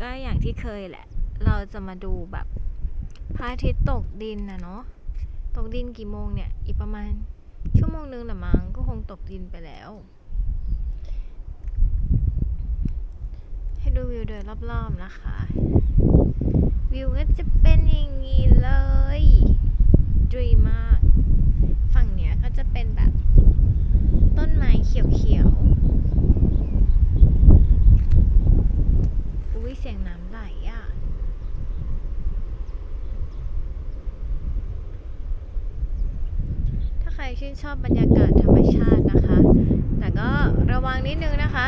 ก็อย่างที่เคยแหละ เราจะมาดูแบบพระอาทิตย์ตกดินนะเนาะ ตกดินกี่โมงเนี่ย อีกประมาณชั่วโมงนึงละมั้งก็คงตกดินไปแล้ว ให้ดูวิวโดยรอบๆนะคะ วิวก็จะเป็นอย่างนี้เลยจุยมาก ฝั่งเนี้ยก็จะเป็นแบบ ต้นไม้เขียวๆ อุ้ยเสียงน้ำไหลอะ ถ้าใคร ชื่นชอบบรรยากาศธรรมชาตินะคะ แต่ก็ระวังนิดนึงนะคะ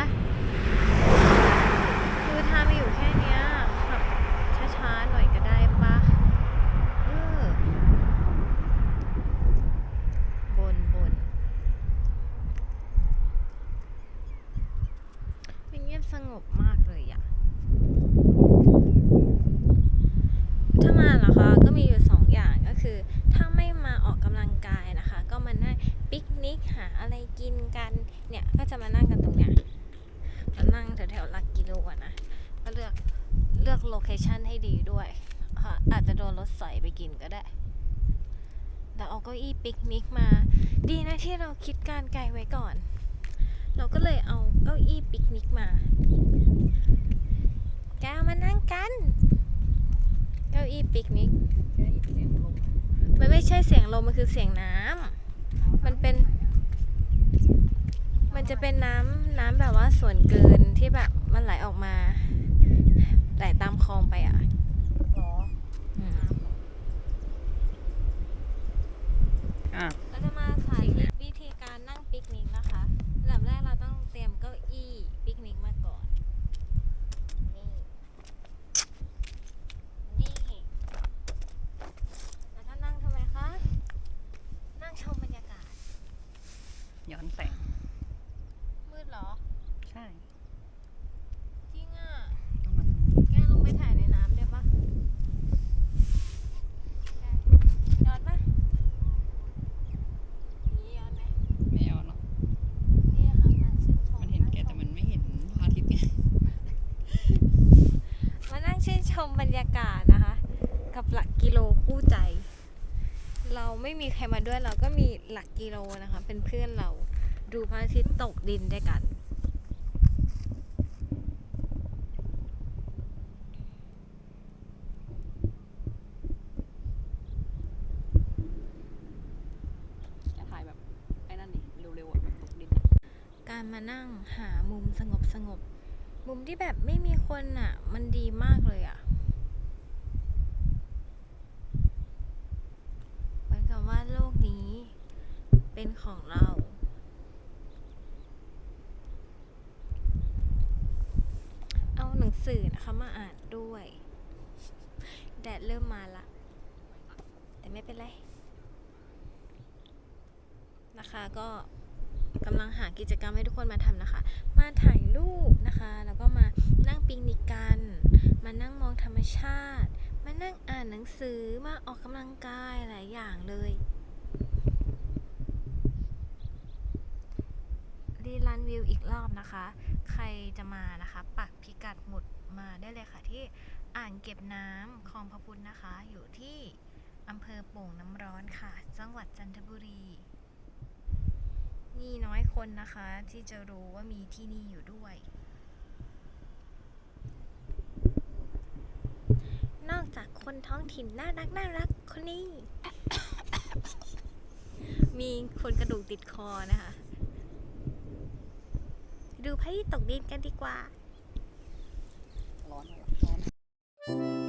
คือทางมาอยู่แค่นี้ขับช้าๆหน่อยก็ได้ปะเออบนบนมันเงียบสงบมากเลยอะถ้ามาเหรอคะก็มีอยู่สองอย่างก็คือ ถ้าไม่มาออกกำลังกายนะ ก็มานั่งปิกนิกหาอะไรกินกัน เนี่ยก็จะมานั่งกันตรงเนี้ยมานั่งแถวๆหลักกิโลอะนะ ก็เลือกเลือกโลเคชันให้ดีด้วยอะอาจจะโดนรถสอยไปกินก็ได้แต่เอาเก้าอี้ปิกนิกมา ดีนะที่เราคิดการไกลไว้ก่อน เราก็เลยเอาเก้าอี้ปิกนิกมา แกเอามานั่งกัน เก้าอี้ปิกนิก มันไม่ใช่เสียงลม มันคือเสียงน้ำ มันเป็น มันจะเป็นน้ำน้ำแบบว่าส่วนเกินที่แบบมันไหลออกมาไหลตามคลองไปอะหรออืมอะ เราจะมาสาธิตวิธีการนั่งปิกนิกนะคะลำดับแรกเราต้องเตรียมเก้าอี้ปิกนิกมาก่อน นี่ นี่แล้วถ้านั่งทำไมคะ นั่งชมบรรยากาศ ย้อนแสง มืดเหรอ ใช่ จริงอะ ต้องมา แกลงไปถ่ายในน้ำได้ปะแกย้อนปะนี่ย้อนไหม ไม่ย้อนหรอก นี่นะคะมาชื่นชม มันเห็นแกแต่มันไม่เห็นพระอาทิตย์ไง มานั่งชื่นช มบรรยากาศนะคะ กับหลักกิโลคู่ใจ เราไม่มีใครมาด้วยเราก็มีหลักกิโลนะคะ เป็นเพื่อนเราดูพระอาทิตย์ตกดินด้วยกันจะถ่ายแบบไอ้นั่นดิเร็วๆอะแบบตกดินอะการมานั่งหามุมสงบสงบๆมุมที่แบบไม่มีคนอะ มันดีมากเลยอะเหมือนกับว่าโลกนี้เป็น ของเรา เอาหนังสือนะคะ มาอ่านด้วย แดดเริ่มมาละ แต่ไม่เป็นไร นะคะก็กำลังหากิจกรรมให้ทุกคนมาทำนะคะ มาถ่ายรูปนะคะ แล้วก็มานั่งปิกนิกกัน มานั่งมองธรรมชาติ มานั่งอ่านหนังสือ มาออกกำลังกายหลายอย่างเลย รีรันวิวอีกรอบนะคะ ใครจะมานะคะ ปักพิกัดหมุดมาได้เลยค่ะที่อ่างเก็บน้ำคลองพระพุทธนะคะ อยู่ที่อำเภอโป่งน้ำร้อนค่ะ จังหวัดจันทบุรีมีน้อยคนนะคะที่จะรู้ว่ามีที่นี่อยู่ด้วย นอกจากคนท้องถิ่นน่ารักน่ารักคนนี้ มีคนกระดูกติดคอนะคะ ดูพระอาทิตย์ตกดินกันดีกว่า ร้อนร้อน